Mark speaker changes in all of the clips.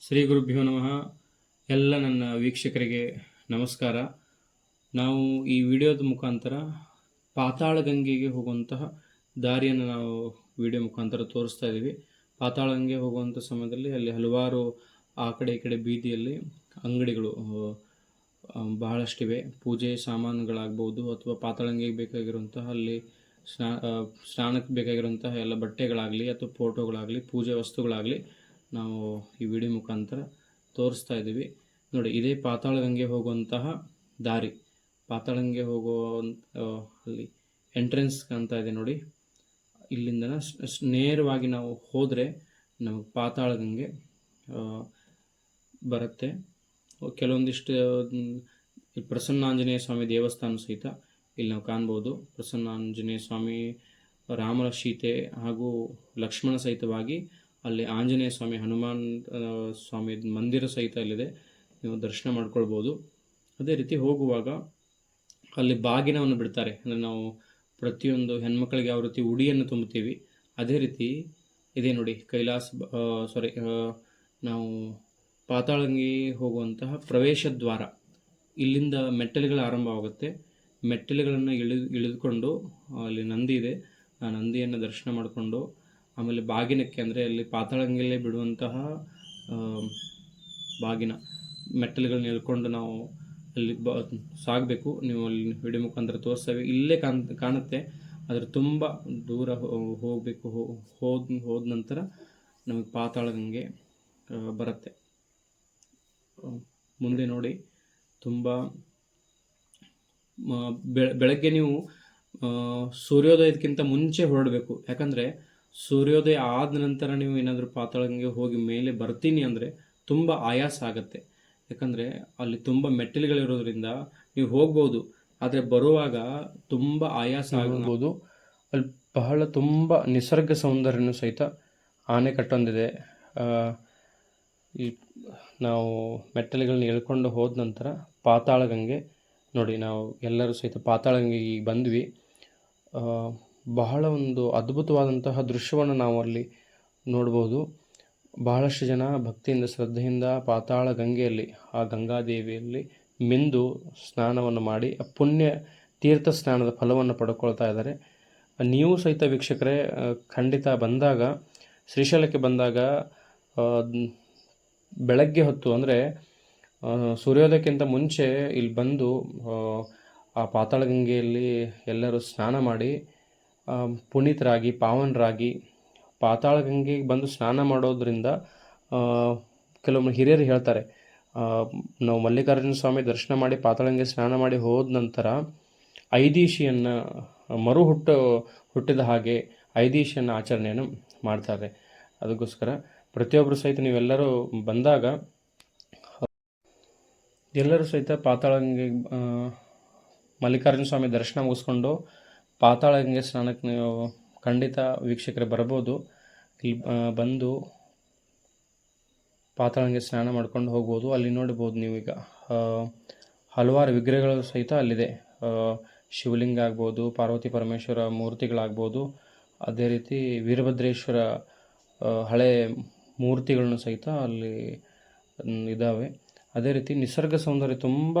Speaker 1: ಶ್ರೀ ಗುರುಭ್ಯೋ ನಮಃ. ಎಲ್ಲ ನನ್ನ ವೀಕ್ಷಕರಿಗೆ ನಮಸ್ಕಾರ. ನಾವು ಈ ವಿಡಿಯೋದ ಮುಖಾಂತರ ಪಾತಾಳ ಗಂಗೆಗೆ ಹೋಗುವಂತಹ ದಾರಿಯನ್ನು ನಾವು ವಿಡಿಯೋ ಮುಖಾಂತರ ತೋರಿಸ್ತಾ ಇದ್ದೀವಿ. ಪಾತಾಳ ಗಂಗೆ ಹೋಗುವಂಥ ಸಮಯದಲ್ಲಿ ಅಲ್ಲಿ ಹಲವಾರು ಆ ಕಡೆ ಈ ಕಡೆ ಬೀದಿಯಲ್ಲಿ ಅಂಗಡಿಗಳು ಬಹಳಷ್ಟಿವೆ. ಪೂಜೆ ಸಾಮಾನುಗಳಾಗ್ಬೋದು ಅಥವಾ ಪಾತಾಳಂಗೆಗೆ ಬೇಕಾಗಿರುವಂತಹ ಅಲ್ಲಿ ಸ್ನಾ ಸ್ನಾನಕ್ಕೆ ಬೇಕಾಗಿರುವಂತಹ ಎಲ್ಲ ಬಟ್ಟೆಗಳಾಗಲಿ ಅಥವಾ ಫೋಟೋಗಳಾಗಲಿ, ಪೂಜೆ ವಸ್ತುಗಳಾಗಲಿ ನಾವು ಈ ವಿಡಿಯೋ ಮುಖಾಂತರ ತೋರಿಸ್ತಾ ಇದ್ದೀವಿ. ನೋಡಿ, ಇದೇ ಪಾತಾಳಗಂಗೆ ಹೋಗುವಂತಹ ದಾರಿ. ಪಾತಾಳಗಂಗೆ ಹೋಗೋ ಅಲ್ಲಿ ಎಂಟ್ರೆನ್ಸ್ ಕಾಣ್ತಾ ಇದೆ ನೋಡಿ. ಇಲ್ಲಿಂದ ನೇರವಾಗಿ ನಾವು ಹೋದರೆ ನಮಗೆ ಪಾತಾಳಗಂಗೆ ಬರುತ್ತೆ. ಕೆಲವೊಂದಿಷ್ಟು ಪ್ರಸನ್ನ ಆಂಜನೇಯ ಸ್ವಾಮಿ ದೇವಸ್ಥಾನ ಸಹಿತ ಇಲ್ಲಿ ನಾವು ಕಾಣ್ಬೋದು. ಪ್ರಸನ್ನಾಂಜನೇಯ ಸ್ವಾಮಿ ರಾಮರ ಸೀತೆ ಹಾಗೂ ಲಕ್ಷ್ಮಣ ಸಹಿತವಾಗಿ ಅಲ್ಲಿ ಆಂಜನೇಯ ಸ್ವಾಮಿ ಹನುಮಾನ್ ಸ್ವಾಮಿ ಮಂದಿರ ಸಹಿತ ಇಲ್ಲಿದೆ ನೀವು ದರ್ಶನ ಮಾಡ್ಕೊಳ್ಬೋದು. ಅದೇ ರೀತಿ ಹೋಗುವಾಗ ಅಲ್ಲಿ ಬಾಗಿನವನ್ನು ಬಿಡ್ತಾರೆ. ಅಂದರೆ ನಾವು ಪ್ರತಿಯೊಂದು ಹೆಣ್ಮಕ್ಳಿಗೆ ಯಾವ ರೀತಿ ಉಡಿಯನ್ನು ತುಂಬುತ್ತೀವಿ, ಅದೇ ರೀತಿ ಇದೆ ನೋಡಿ ಕೈಲಾಸ ಸಾರಿ ನಾವು ಪಾತಾಳಂಗಿ ಹೋಗುವಂತಹ ಪ್ರವೇಶ ದ್ವಾರ ಇಲ್ಲಿಂದ ಮೆಟ್ಟಲುಗಳು ಆರಂಭವಾಗುತ್ತೆ. ಮೆಟ್ಟಲುಗಳನ್ನು ಇಳಿದು, ಇಳಿದುಕೊಂಡು ಅಲ್ಲಿ ನಂದಿ ಇದೆ. ಆ ನಂದಿಯನ್ನು ದರ್ಶನ ಮಾಡಿಕೊಂಡು ಆಮೇಲೆ ಬಾಗಿನಕ್ಕೆ ಅಂದರೆ ಅಲ್ಲಿ ಪಾತಾಳಂಗಿಲ್ಲೇ ಬಿಡುವಂತಹ ಬಾಗಿನ ಮೆಟ್ಟಲುಗಳನ್ನ ಹೇಳ್ಕೊಂಡು ನಾವು ಅಲ್ಲಿ ಬ, ಸಾಗಬೇಕು. ನೀವು ಅಲ್ಲಿ ವಿಡಿಯೋ ಮುಖಾಂತರ ತೋರಿಸ್ತೇವೆ. ಇಲ್ಲೇ ಕಾಣ್, ಕಾಣುತ್ತೆ. ಆದರೆ ತುಂಬ ದೂರ ಹೋಗಬೇಕು. ಹೋದ ಹೋದ ನಂತರ ನಮಗೆ ಪಾತಾಳಗಂಗೆ ಬರುತ್ತೆ. ಮುಂದೆ ನೋಡಿ. ತುಂಬ ಬೆಳಗ್ಗೆ ನೀವು ಸೂರ್ಯೋದಯಕ್ಕಿಂತ ಮುಂಚೆ ಹೊರಡಬೇಕು. ಯಾಕಂದರೆ ಸೂರ್ಯೋದಯ ಆದ ನಂತರ ನೀವು ಏನಾದರೂ ಪಾತಾಳಗಂಗೆ ಹೋಗಿ ಮೇಲೆ ಬರ್ತೀನಿ ಅಂದರೆ ತುಂಬ ಆಯಾಸ ಆಗುತ್ತೆ. ಯಾಕಂದರೆ ಅಲ್ಲಿ ತುಂಬ ಮೆಟ್ಟಿಲುಗಳಿರೋದ್ರಿಂದ ನೀವು ಹೋಗ್ಬೋದು. ಆದರೆ ಬರುವಾಗ ತುಂಬ ಆಯಾಸ ಆಗಬಹುದು ಅಲ್ಲಿ ಬಹಳ ತುಂಬ ನಿಸರ್ಗ ಸೌಂದರ್ಯನು ಸಹಿತ ಆನೆಕಟ್ಟೊಂದಿದೆ ಕಟ್ಟೊಂದಿದೆ. ಈ ನಾವು ಮೆಟ್ಟಲುಗಳನ್ನ ಎಳ್ಕೊಂಡು ಹೋದ ನಂತರ ಪಾತಾಳಗಂಗೆ ನೋಡಿ ನಾವು ಎಲ್ಲರೂ ಸಹಿತ ಪಾತಾಳಗಂಗೆ ಈಗ ಬಂದ್ವಿ. ಬಹಳ ಒಂದು ಅದ್ಭುತವಾದಂತಹ ದೃಶ್ಯವನ್ನು ನಾವು ಅಲ್ಲಿ ನೋಡ್ಬೋದು. ಬಹಳಷ್ಟು ಜನ ಭಕ್ತಿಯಿಂದ ಶ್ರದ್ಧೆಯಿಂದ ಪಾತಾಳ ಗಂಗೆಯಲ್ಲಿ ಆ ಗಂಗಾದೇವಿಯಲ್ಲಿ ಮಿಂದು ಸ್ನಾನವನ್ನು ಮಾಡಿ ಪುಣ್ಯ ತೀರ್ಥ ಸ್ನಾನದ ಫಲವನ್ನು ಪಡ್ಕೊಳ್ತಾ ಇದ್ದಾರೆ. ನೀವು ಸಹಿತ ವೀಕ್ಷಕರೇ ಖಂಡಿತ ಬಂದಾಗ ಶ್ರೀಶೈಲಕ್ಕೆ ಬಂದಾಗ ಬೆಳಗ್ಗೆ ಹೊತ್ತು ಅಂದರೆ ಸೂರ್ಯೋದಯಕ್ಕಿಂತ ಮುಂಚೆ ಇಲ್ಲಿ ಬಂದು ಆ, ಪಾತಾಳಗಂಗೆಯಲ್ಲಿ ಎಲ್ಲರೂ ಸ್ನಾನ ಮಾಡಿ ಪುನೀತರಾಗಿ ಪಾವನರಾಗಿ ಪಾತಾಳಗಂಗೆಗೆ ಬಂದು ಸ್ನಾನ ಮಾಡೋದರಿಂದ ಕೆಲವೊಮ್ಮೆ ಹಿರಿಯರು ಹೇಳ್ತಾರೆ ನಾವು ಮಲ್ಲಿಕಾರ್ಜುನ ಸ್ವಾಮಿ ದರ್ಶನ ಮಾಡಿ ಪಾತಾಳಗಂಗೆ ಸ್ನಾನ ಮಾಡಿ ಹೋದ ನಂತರ ಐದೀಶಿಯನ್ನು ಮರು ಹುಟ್ಟು ಹುಟ್ಟಿದ ಹಾಗೆ ಐದೀಶಿಯನ್ನು ಆಚರಣೆಯನ್ನು ಮಾಡ್ತಾರೆ. ಅದಕ್ಕೋಸ್ಕರ ಪ್ರತಿಯೊಬ್ಬರು ಸಹಿತ ನೀವೆಲ್ಲರೂ ಬಂದಾಗ ಎಲ್ಲರೂ ಸಹಿತ ಪಾತಾಳಗಂಗೆ ಆ, ಮಲ್ಲಿಕಾರ್ಜುನ ಸ್ವಾಮಿ ದರ್ಶನ ಮುಗಿಸ್ಕೊಂಡು ಪಾತಾಳಗಂಗೆ ಸ್ನಾನಕ್ಕೆ ನೀವು ಖಂಡಿತ ವೀಕ್ಷಕರು ಬರ್ಬೋದು. ಇಲ್ಲಿ ಬಂದು ಪಾತಾಳಂಗೆ ಸ್ನಾನ ಮಾಡ್ಕೊಂಡು ಹೋಗ್ಬೋದು. ಅಲ್ಲಿ ನೋಡ್ಬೋದು ನೀವೀಗ ಈಗ ಹಲವಾರು ವಿಗ್ರಹಗಳು ಸಹಿತ ಅಲ್ಲಿದೆ. ಶಿವಲಿಂಗ ಆಗ್ಬೋದು, ಪಾರ್ವತಿ ಪರಮೇಶ್ವರ ಮೂರ್ತಿಗಳಾಗ್ಬೋದು. ಅದೇ ರೀತಿ ವೀರಭದ್ರೇಶ್ವರ ಹಳೆ ಮೂರ್ತಿಗಳನ್ನು ಸಹಿತ ಅಲ್ಲಿ ಇದ್ದಾವೆ ಅದೇ ರೀತಿ ನಿಸರ್ಗ ಸೌಂದರ್ಯ ತುಂಬ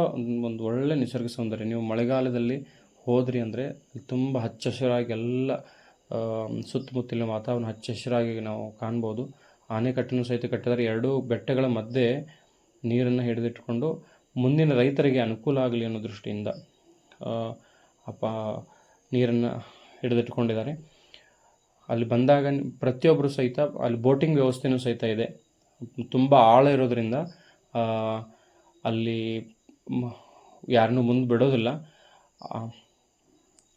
Speaker 1: ಒಂದು ಒಳ್ಳೆ ನಿಸರ್ಗ ಸೌಂದರ್ಯ. ನೀವು ಮಳೆಗಾಲದಲ್ಲಿ ಹೋದ್ರಿ ಅಂದರೆ ತುಂಬ ಹಚ್ಚ ಹಸಿರಾಗಿ ಎಲ್ಲ ಸುತ್ತಮುತ್ತಲಿನ ವಾತಾವರಣ ಹಚ್ಚ ಹಸಿರಾಗಿ ನಾವು ಕಾಣ್ಬೋದು. ಆನೆಕಟ್ಟನ್ನು ಸಹಿತ ಕಟ್ಟಿದ್ದಾರೆ. ಎರಡೂ ಬೆಟ್ಟಗಳ ಮಧ್ಯೆ ನೀರನ್ನು ಹಿಡಿದಿಟ್ಕೊಂಡು ಮುಂದಿನ ರೈತರಿಗೆ ಅನುಕೂಲ ಆಗಲಿ ಅನ್ನೋ ದೃಷ್ಟಿಯಿಂದ ಅಪ್ಪ ನೀರನ್ನು ಹಿಡಿದಿಟ್ಕೊಂಡಿದ್ದಾರೆ ಅಲ್ಲಿ ಬಂದಾಗ ಪ್ರತಿಯೊಬ್ಬರು ಸಹಿತ ಅಲ್ಲಿ ಬೋಟಿಂಗ್ ವ್ಯವಸ್ಥೆನೂ ಸಹಿತ ಇದೆ. ತುಂಬ ಆಳ ಇರೋದರಿಂದ ಅಲ್ಲಿ ಯಾರನ್ನೂ ಮುಂದೆ ಬಿಡೋದಿಲ್ಲ.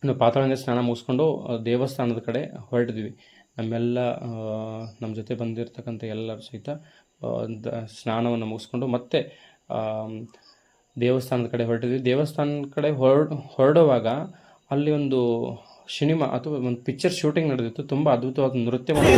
Speaker 1: ಪಾತಾಳಂಗೆ ಸ್ನಾನ ಮುಗಿಸ್ಕೊಂಡು ದೇವಸ್ಥಾನದ ಕಡೆ ಹೊರಟಿದ್ವಿ. ನಮ್ಮೆಲ್ಲ ನಮ್ಮ ಜೊತೆ ಬಂದಿರತಕ್ಕಂಥ ಎಲ್ಲರೂ ಸಹಿತ ಸ್ನಾನವನ್ನು ಮುಗಿಸ್ಕೊಂಡು ಮತ್ತೆ ದೇವಸ್ಥಾನದ ಕಡೆ ಹೊರಟಿದ್ವಿ. ದೇವಸ್ಥಾನದ ಕಡೆ ಹೊರ, ಹೊರಡುವಾಗ ಅಲ್ಲಿ ಒಂದು ಸಿನಿಮಾ ಅಥವಾ ಒಂದು ಪಿಕ್ಚರ್ ಶೂಟಿಂಗ್ ನಡೆದಿತ್ತು. ತುಂಬ ಅದ್ಭುತವಾದ ನೃತ್ಯವನ್ನು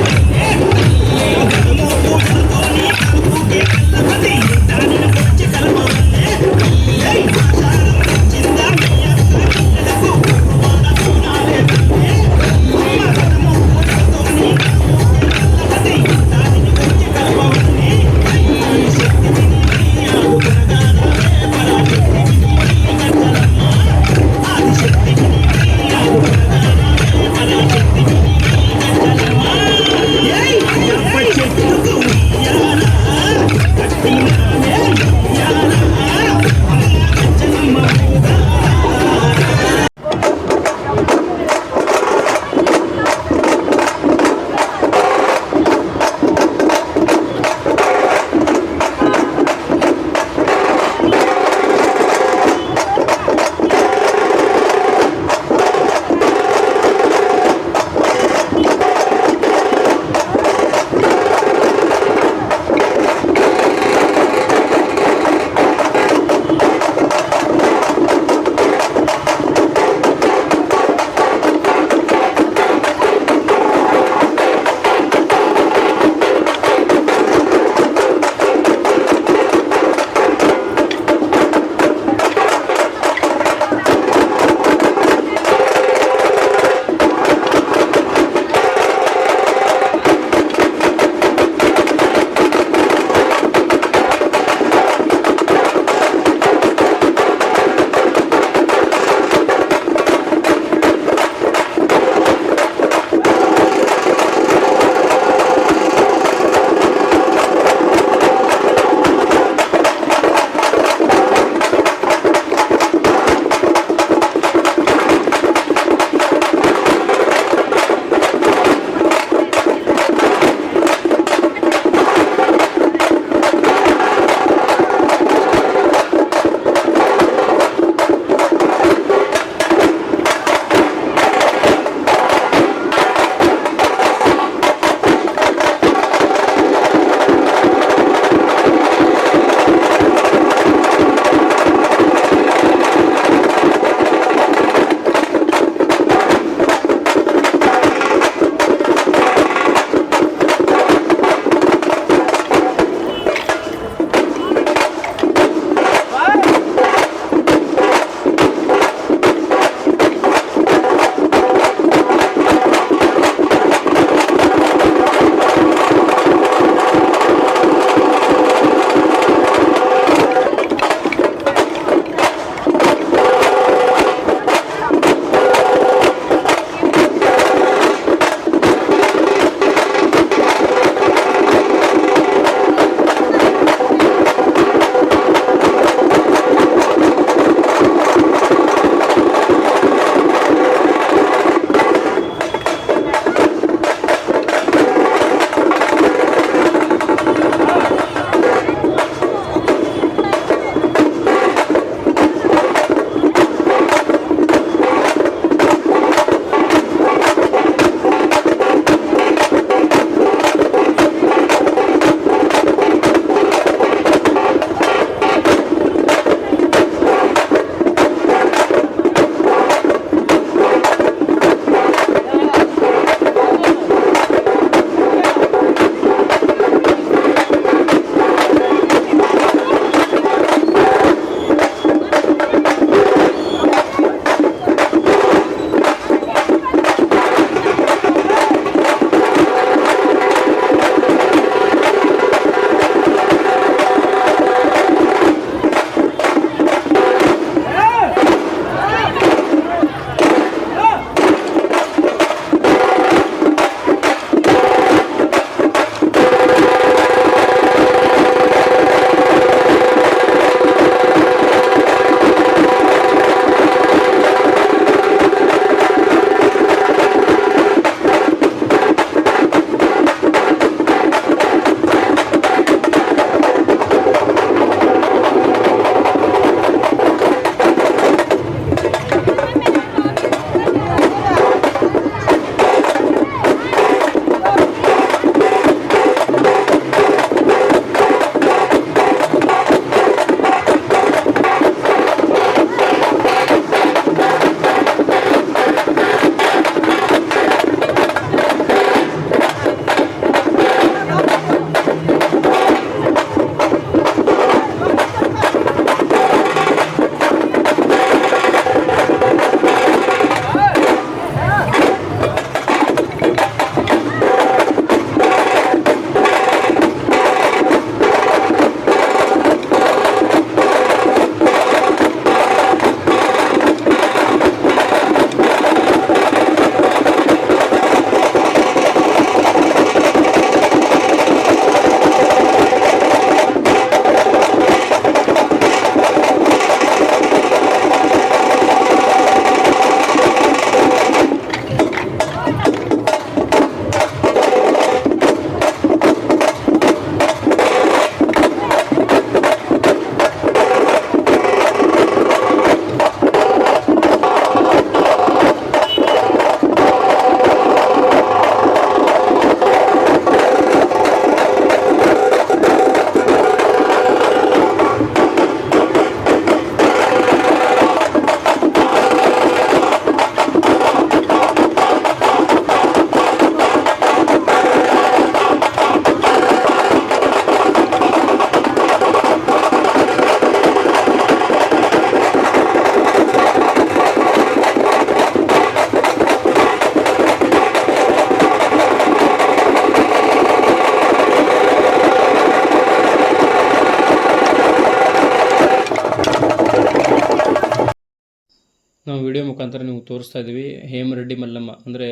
Speaker 1: ವಿಡಿಯೋ ಮುಖಾಂತರ ನೀವು ತೋರಿಸ್ತಾ ಇದ್ದೀವಿ. ಹೇಮರೆಡ್ಡಿ ಮಲ್ಲಮ್ಮ. ಅಂದರೆ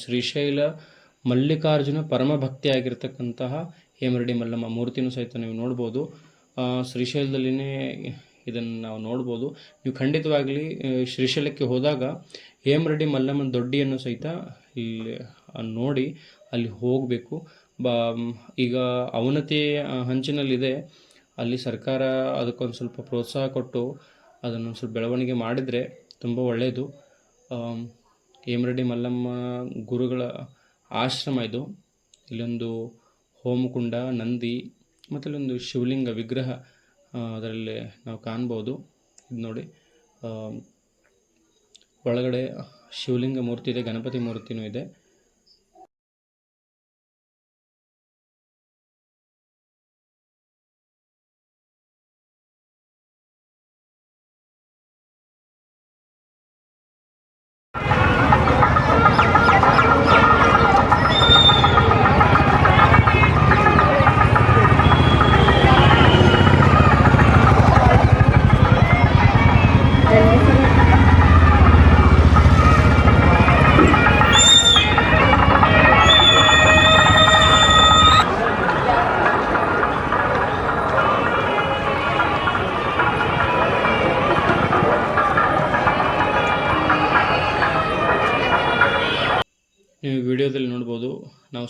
Speaker 1: ಶ್ರೀಶೈಲ ಮಲ್ಲಿಕಾರ್ಜುನ ಪರಮ ಭಕ್ತಿ ಆಗಿರತಕ್ಕಂತಹ ಹೇಮರೆಡ್ಡಿ ಮಲ್ಲಮ್ಮ ಮೂರ್ತಿನೂ ಸಹಿತ ನೀವು ನೋಡ್ಬೋದು. ಶ್ರೀಶೈಲದಲ್ಲಿನೇ ಇದನ್ನು ನಾವು ನೋಡ್ಬೋದು. ನೀವು ಖಂಡಿತವಾಗಲಿ ಶ್ರೀಶೈಲಕ್ಕೆ ಹೋದಾಗ ಹೇಮರೆಡ್ಡಿ ಮಲ್ಲಮ್ಮನ ದೊಡ್ಡಿಯನ್ನು ಸಹಿತ ಇಲ್ಲಿ ನೋಡಿ ಅಲ್ಲಿ ಹೋಗಬೇಕು. ಬ, ಈಗ ಅವನತಿ ಹಂಚಿನಲ್ಲಿದೆ. ಅಲ್ಲಿ ಸರ್ಕಾರ ಅದಕ್ಕೊಂದು ಸ್ವಲ್ಪ ಪ್ರೋತ್ಸಾಹ ಕೊಟ್ಟು ಅದನ್ನು ಸ್ವಲ್ಪ ಬೆಳವಣಿಗೆ ಮಾಡಿದರೆ ತುಂಬ ಒಳ್ಳೆಯದು ಹೇಮರಡಿ ಮಲ್ಲಮ್ಮ ಗುರುಗಳ ಆಶ್ರಮ ಇದು. ಇಲ್ಲೊಂದು ಹೋಮಕುಂಡ, ನಂದಿ ಮತ್ತು ಇಲ್ಲೊಂದು ಶಿವಲಿಂಗ ವಿಗ್ರಹ ಅದರಲ್ಲಿ ನಾವು ಕಾಣ್ಬೋದು. ಇದು ನೋಡಿ ಒಳಗಡೆ ಶಿವಲಿಂಗ ಮೂರ್ತಿ ಇದೆ, ಗಣಪತಿ ಮೂರ್ತಿನೂ ಇದೆ.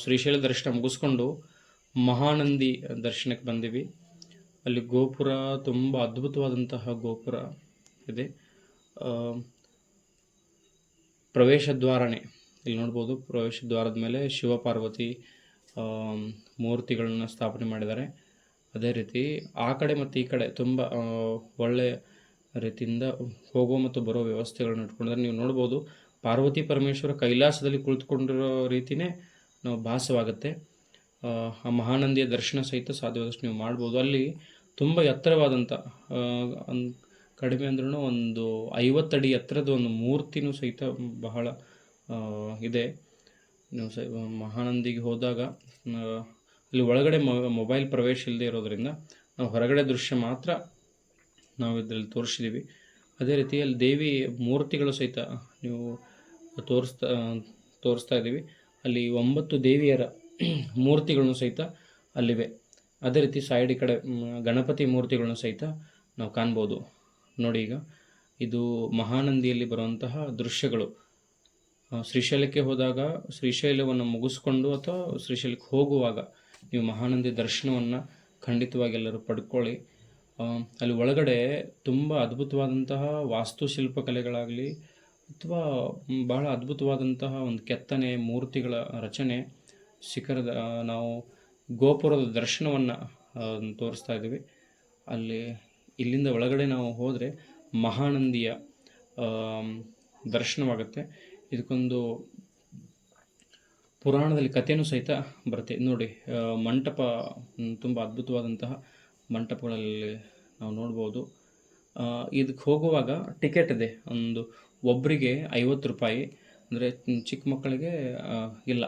Speaker 1: ಶ್ರೀಶೈಲ ದರ್ಶನ ಮುಗಿಸ್ಕೊಂಡು ಮಹಾನಂದಿ ದರ್ಶನಕ್ಕೆ ಬಂದೀವಿ. ಅಲ್ಲಿ ಗೋಪುರ ತುಂಬ ಅದ್ಭುತವಾದಂತಹ ಗೋಪುರ ಇದೆ. ಪ್ರವೇಶ ದ್ವಾರನೇ. ಇಲ್ಲಿ ನೋಡ್ಬೋದು, ಪ್ರವೇಶ ದ್ವಾರದ ಮೇಲೆ ಶಿವಪಾರ್ವತಿ ಮೂರ್ತಿಗಳನ್ನು ಸ್ಥಾಪನೆ ಮಾಡಿದ್ದಾರೆ. ಅದೇ ರೀತಿ ಆ ಕಡೆ ಮತ್ತು ಈ ಕಡೆ ತುಂಬ ಒಳ್ಳೆಯ ರೀತಿಯಿಂದ ಹೋಗೋ ಮತ್ತು ಬರೋ ವ್ಯವಸ್ಥೆಗಳನ್ನ ಇಟ್ಕೊಂಡಿದ್ದಾರೆ. ನೀವು ನೋಡ್ಬೋದು, ಪಾರ್ವತಿ ಪರಮೇಶ್ವರ ಕೈಲಾಸದಲ್ಲಿ ಕುಳಿತುಕೊಂಡಿರೋ ರೀತಿಯೇ ನಾವು ಭಾಸವಾಗುತ್ತೆ. ಆ, ಮಹಾನಂದಿಯ ದರ್ಶನ ಸಹಿತ ಸಾಧ್ಯವಾದಷ್ಟು ನೀವು ಮಾಡ್ಬೋದು. ಅಲ್ಲಿ ತುಂಬ ಎತ್ತರವಾದಂಥ ಕಡಿಮೆ ಅಂದ್ರೂ ಒಂದು ಐವತ್ತಡಿ ಎತ್ತರದ ಒಂದು ಮೂರ್ತಿನೂ ಸಹಿತ ಬಹಳ ಇದೆ. ನೀವು ಸ ಮಹಾನಂದಿಗೆ ಹೋದಾಗ ಅಲ್ಲಿ ಒಳಗಡೆ ಮೊಬೈಲ್ ಪ್ರವೇಶ ಇಲ್ಲದೆ ಇರೋದರಿಂದ ನಾವು ಹೊರಗಡೆ ದೃಶ್ಯ ಮಾತ್ರ ನಾವು ಇದರಲ್ಲಿ ತೋರಿಸಿದ್ದೀವಿ ಅದೇ ರೀತಿ ಅಲ್ಲಿ ದೇವಿ ಮೂರ್ತಿಗಳು ಸಹಿತ ನೀವು ತೋರಿಸ್ತಾ ತೋರಿಸ್ತಾ ಇದ್ದೀವಿ. ಅಲ್ಲಿ ಒಂಬತ್ತು ದೇವಿಯರ ಮೂರ್ತಿಗಳನ್ನು ಸಹಿತ ಅಲ್ಲಿವೆ. ಅದೇ ರೀತಿ ಸೈಡ್ ಈ ಕಡೆ ಗಣಪತಿ ಮೂರ್ತಿಗಳನ್ನು ಸಹಿತ ನಾವು ಕಾಣ್ಬೋದು. ನೋಡಿ ಈಗ, ಇದು ಮಹಾನಂದಿಯಲ್ಲಿ ಬರುವಂತಹ ದೃಶ್ಯಗಳು. ಶ್ರೀಶೈಲಕ್ಕೆ ಹೋದಾಗ, ಶ್ರೀಶೈಲವನ್ನು ಮುಗಿಸ್ಕೊಂಡು ಅಥವಾ ಶ್ರೀಶೈಲಕ್ಕೆ ಹೋಗುವಾಗ ನೀವು ಮಹಾನಂದಿ ದರ್ಶನವನ್ನು ಖಂಡಿತವಾಗಿ ಎಲ್ಲರೂ ಪಡ್ಕೊಳ್ಳಿ. ಅಲ್ಲಿ ಒಳಗಡೆ ತುಂಬ ಅದ್ಭುತವಾದಂತಹ ವಾಸ್ತುಶಿಲ್ಪ ಕಲೆಗಳಾಗಲಿ ಅಥವಾ ಬಹಳ ಅದ್ಭುತವಾದಂತಹ ಒಂದು ಕೆತ್ತನೆ ಮೂರ್ತಿಗಳ ರಚನೆ ಶಿಖರದ ನಾವು ಗೋಪುರದ ದರ್ಶನವನ್ನು ತೋರಿಸ್ತಾ ಇದ್ದೀವಿ. ಅಲ್ಲಿ ಇಲ್ಲಿಂದ ಒಳಗಡೆ ನಾವು ಹೋದರೆ ಮಹಾನಂದಿಯ ದರ್ಶನವಾಗುತ್ತೆ. ಇದಕ್ಕೊಂದು ಪುರಾಣದಲ್ಲಿ ಕಥೆಯೂ ಸಹಿತ ಬರುತ್ತೆ. ನೋಡಿ ಮಂಟಪ ತುಂಬ ಅದ್ಭುತವಾದಂತಹ ಮಂಟಪಗಳಲ್ಲಿ ನಾವು ನೋಡ್ಬೋದು. ಇದಕ್ಕೆ ಹೋಗುವಾಗ ಟಿಕೆಟ್ ಇದೆ. ಒಂದು ಒಬ್ಬರಿಗೆ ಐವತ್ತು ರೂಪಾಯಿ ಅಂದರೆ ಚಿಕ್ಕ ಮಕ್ಕಳಿಗೆ ಇಲ್ಲ.